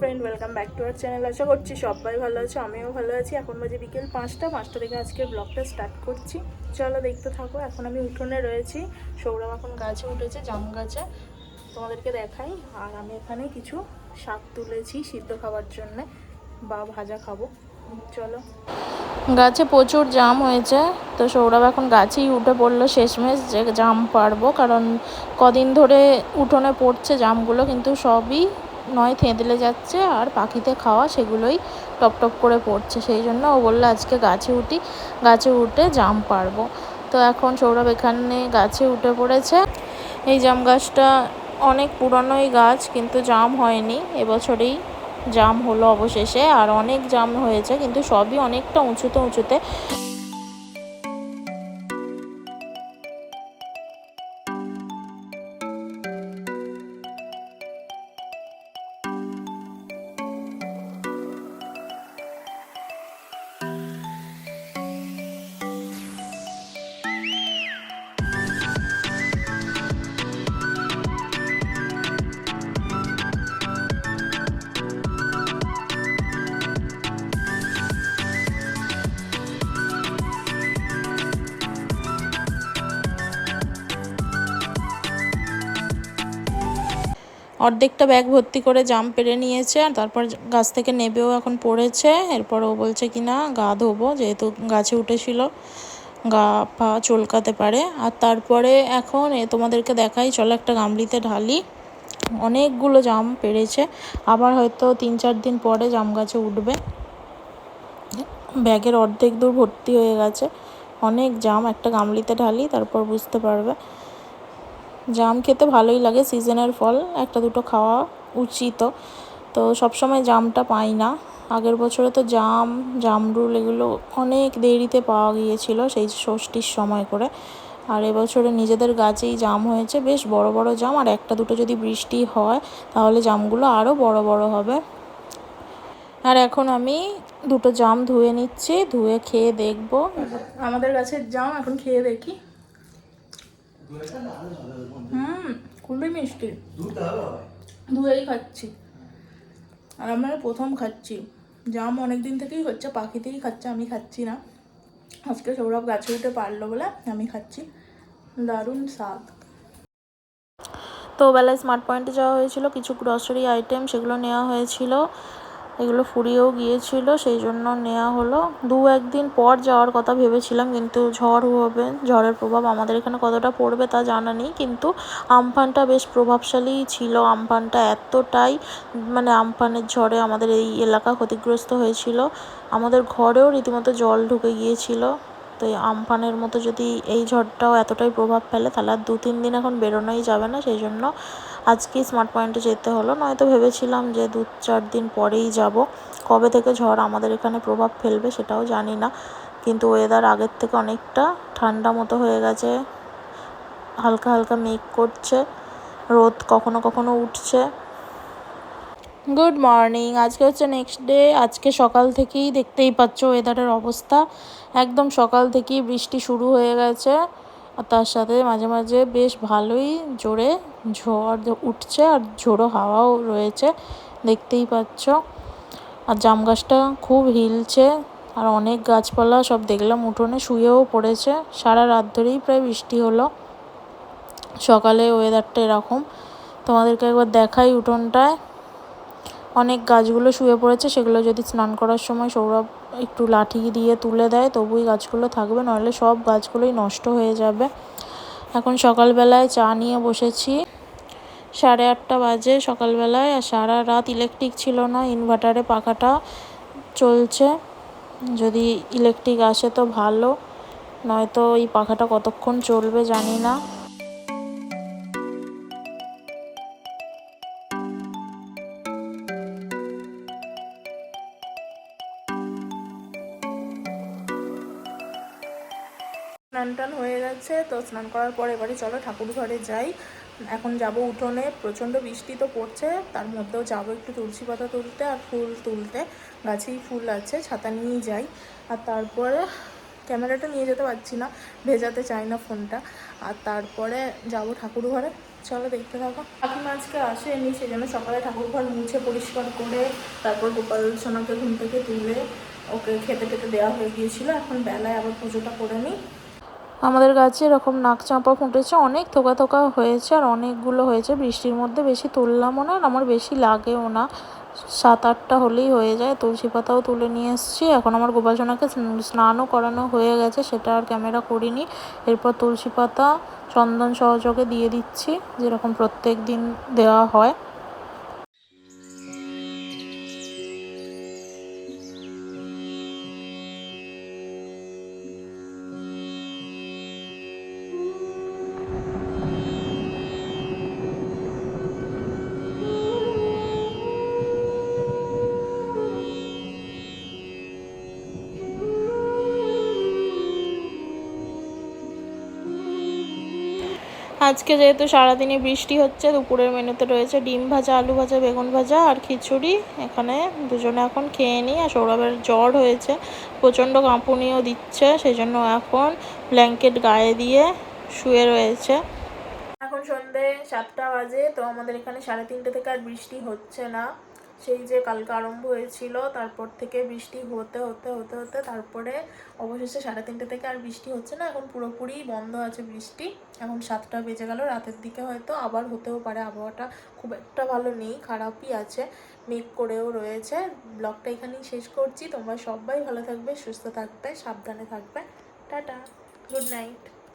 Friend welcome back to our channel আশা করছি সবাই ভালো আছে, আমিও ভালো আছি। এখন বাজে বিকেল পাঁচটা পাঁচটা থেকে আজকে ব্লগটা স্টার্ট করছি। চলো দেখতে থাকো, এখন আমি উঠোনে রয়েছি। সৌরভ এখন গাছে উঠেছে, জাম গাছে। তোমাদেরকে দেখাই। আর আমি এখানে কিছু শাক তুলেছি সিদ্ধ খাওয়ার জন্যে বা ভাজা খাব। চলো। গাছে প্রচুর জাম হয়েছে, তো সৌরভ এখন গাছেই উঠে পড়ল। শেষমেশ যে জাম পারব, কারণ কদিন ধরে উঠোনে পড়ছে জামগুলো, কিন্তু সবই নয় থেঁতলে যাচ্ছে আর পাখিতে খাওয়া সেগুলোই টপ টপ করে পড়ছে। সেই জন্য ও বলল, আজকে গাছে উঠি, গাছে উঠে জাম পারব তো এখন সৌরভ এখানে গাছে উঠে পড়েছে। এই জাম গাছটা অনেক পুরনোই গাছ, কিন্তু জাম হয়নি। এবছরেই জাম হলো অবশেষে, আর অনেক জাম হয়েছে, কিন্তু সবই অনেকটা উঁচুতে উঁচুতে অর্ধেকটা ব্যাগ ভর্তি করে জাম পেরে নিয়েছে আর তারপর গাছ থেকে নেবেও এখন পড়েছে। এরপর ও বলছে কি না, গা ধোবো, যেহেতু গাছে উঠেছিল, গা পা চলকাতে পারে। আর তারপরে এখন এ তোমাদেরকে দেখাই, চলো একটা গামলিতে ঢালি। অনেকগুলো জাম পেরেছে। আবার হয়তো তিন চার দিন পরে জাম গাছে উঠবে। ব্যাগের অর্ধেক দূর ভর্তি হয়ে গেছে। অনেক জাম একটা গামলিতে ঢালি, তারপর বুঝতে পারবে। জাম খেতে ভালোই লাগে, সিজনের ফল। একটা দুটো খাওয়া উচিত। তো সবসময় জামটা পাই না। আগের বছরে তো জাম জামরুল এগুলো অনেক দেরিতে পাওয়া গিয়েছিল সেই ষষ্ঠীর সময় করে। আর এবছরে নিজেদের গাছেই জাম হয়েছে। বেশ বড় বড় জাম। আর একটা দুটো যদি বৃষ্টি হয়, তাহলে জামগুলো আরও বড় বড় হবে। আর এখন আমি দুটো জাম ধুয়ে নিচ্ছি। ধুয়ে খেয়ে দেখব। আমাদের গাছের জাম এখন খেয়ে দেখি। হুম, খুবই মিষ্টি। ধুয়েই খাচ্ছি। আর আমরা প্রথম খাচ্ছি। জাম অনেক দিন থেকেই হচ্ছে, পাখিতেই খাচ্ছে, আমি খাচ্ছি না। আজকে সৌরভ গাছে উঠে পারল বলে আমি খাচ্ছি। দারুণ স্বাদ। তো বেলায় স্মার্ট পয়েন্টে যাওয়া হয়েছিল, কিছু গ্রসারি আইটেম সেগুলো নেওয়া হয়েছিল। এগুলো ফুরিয়েও গিয়েছিল, সেই জন্য নেওয়া হলো। দু একদিন পর যাওয়ার কথা ভেবেছিলাম, কিন্তু ঝড় হবে, ঝড়ের প্রভাব আমাদের এখানে কতটা পড়বে তা জানা নেই, কিন্তু আমফানটা বেশ প্রভাবশালী ছিল। আমফানটা এতটাই মানে আমফানের ঝড়ে আমাদের এই এলাকা ক্ষতিগ্রস্ত হয়েছিল। আমাদের ঘরেও রীতিমতো জল ঢুকে গিয়েছিল। তো এই আমফানের মতো যদি এই ঝড়টাও এতটাই প্রভাব ফেলে, তাহলে আর দু তিন দিন এখন বেরোনোই যাবে না। সেই জন্য আজকেই স্মার্ট পয়েন্টে যেতে হলো। নয়তো ভেবেছিলাম যে দু চার দিন পরেই যাব। কবে থেকে ঝড় আমাদের এখানে প্রভাব ফেলবে সেটাও জানি না। কিন্তু ওয়েদার আগের থেকে অনেকটা ঠান্ডা মতো হয়ে গেছে। হালকা হালকা মেঘ করছে। রোদ কখনো কখনো উঠছে। গুড মর্নিং আজকে হচ্ছে নেক্সট ডে আজকে সকাল থেকেই দেখতেই পাচ্ছ ওয়েদারের অবস্থা। একদম সকাল থেকেই বৃষ্টি শুরু হয়ে গেছে। তার সাথে মাঝে মাঝে বেশ ভালোই জোরে ঝড় উঠছে আর ঝোড়ো হাওয়াও রয়েছে, দেখতেই পাচ্ছ। আর জাম গাছটা খুব হিলছে আর অনেক গাছপালা সব দেখলাম উঠোনে শুয়েও পড়েছে। সারা রাত ধরেই প্রায় বৃষ্টি হলো। সকালে ওয়েদারটা এরকম। তোমাদেরকে একবার দেখাই উঠোনটায়। অনেক গাছগুলো শুয়ে পড়েছে, সেগুলো যদি স্নান করার সময় সৌরভ একটু লাঠি দিয়ে তুলে দেয় তবুই গাছগুলো থাকবে নাহলে সব গাছগুলোই নষ্ট হয়ে যাবে। এখন সকালবেলায় চা নিয়ে বসেছি। সাড়ে আটটা বাজে সকালবেলায়, আর সারা রাত ইলেকট্রিক ছিল না, ইনভার্টারে পাখাটা চলছে। যদি ইলেকট্রিক আসে তো ভালো, নয়তো এই পাখাটা কতক্ষণ চলবে জানি না। স্নান টান হয়ে গেছে, তো স্নান করার পর এবারে চলো ঠাকুর ঘরে যাই। এখন যাব উঠোনে, প্রচণ্ড বৃষ্টি তো পড়ছে, তার মধ্যেও যাব একটু তুলসী পাতা তুলতে আর ফুল তুলতে। গাছেই ফুল আছে, ছাতা নিয়েই যাই। আর তারপরে ক্যামেরাটা নিয়ে যেতে পারছি না, ভেজাতে চাই না ফোনটা। আর তারপরে যাব ঠাকুর ঘরে চলো দেখতে থাকো। কাকিমা আজকে আসেনি সেই জন্য সকালে ঠাকুর ঘর মুছে পরিষ্কার করে তারপর গোপাল সোনাকে ঘুম থেকে তুলে ওকে খেতে টেতে দেওয়া হয়ে গিয়েছিল। এখন বেলায় আবার পুজোটা করে নিই। আমাদের গাছে এরকম নাক চাঁপা ফুটেছে, অনেক থোকা থোকা হয়েছে আর অনেকগুলো হয়েছে। বৃষ্টির মধ্যে বেশি তুললামও না আর আমার বেশি লাগেও না। সাত আটটা হলেই হয়ে যায়। তুলসী পাতাও তুলে নিয়ে এসেছি। এখন আমার গোপাসনাকে স্নানও করানো হয়ে গেছে, সেটা আর ক্যামেরা করিনি। এরপর তুলসী পাতা চন্দন সহযোগে দিয়ে দিচ্ছি, যেরকম প্রত্যেক দিন দেওয়া হয়। আজকে যেহেতু সারাদিনই বৃষ্টি হচ্ছে, দুপুরের মেনুতে রয়েছে ডিম ভাজা, আলু ভাজা, বেগুন ভাজা আর খিচুড়ি। এখানে দুজনে এখন খেয়ে নিই আর সৌরভের জ্বর হয়েছে, প্রচণ্ড কাঁপুনিও দিচ্ছে সেই জন্য এখন ব্ল্যাঙ্কেট গায়ে দিয়ে শুয়ে রয়েছে। এখন সন্ধে সাতটা বাজে, তো আমাদের এখানে সাড়ে তিনটে থেকে আর বৃষ্টি হচ্ছে না। সেই যে কালকে আরম্ভ হয়েছিল, তারপর থেকে বৃষ্টি হতে হতে হতে হতে, তারপরে অবশেষে সাড়ে তিনটে থেকে আর বৃষ্টি হচ্ছে না, এখন পুরোপুরি বন্ধ আছে বৃষ্টি। এখন সাতটা বেজে গেল, রাতের দিকে হয়তো আবার হতেও পারে, আবহাওয়াটা খুব একটা ভালো নেই, খারাপই আছে, মেঘ করেও রয়েছে। ব্লগটা এখানেই শেষ করছি, তোমরা সবাই ভালো থাকবে, সুস্থ থাকবে, সাবধানে থাকবে। Tata, good night.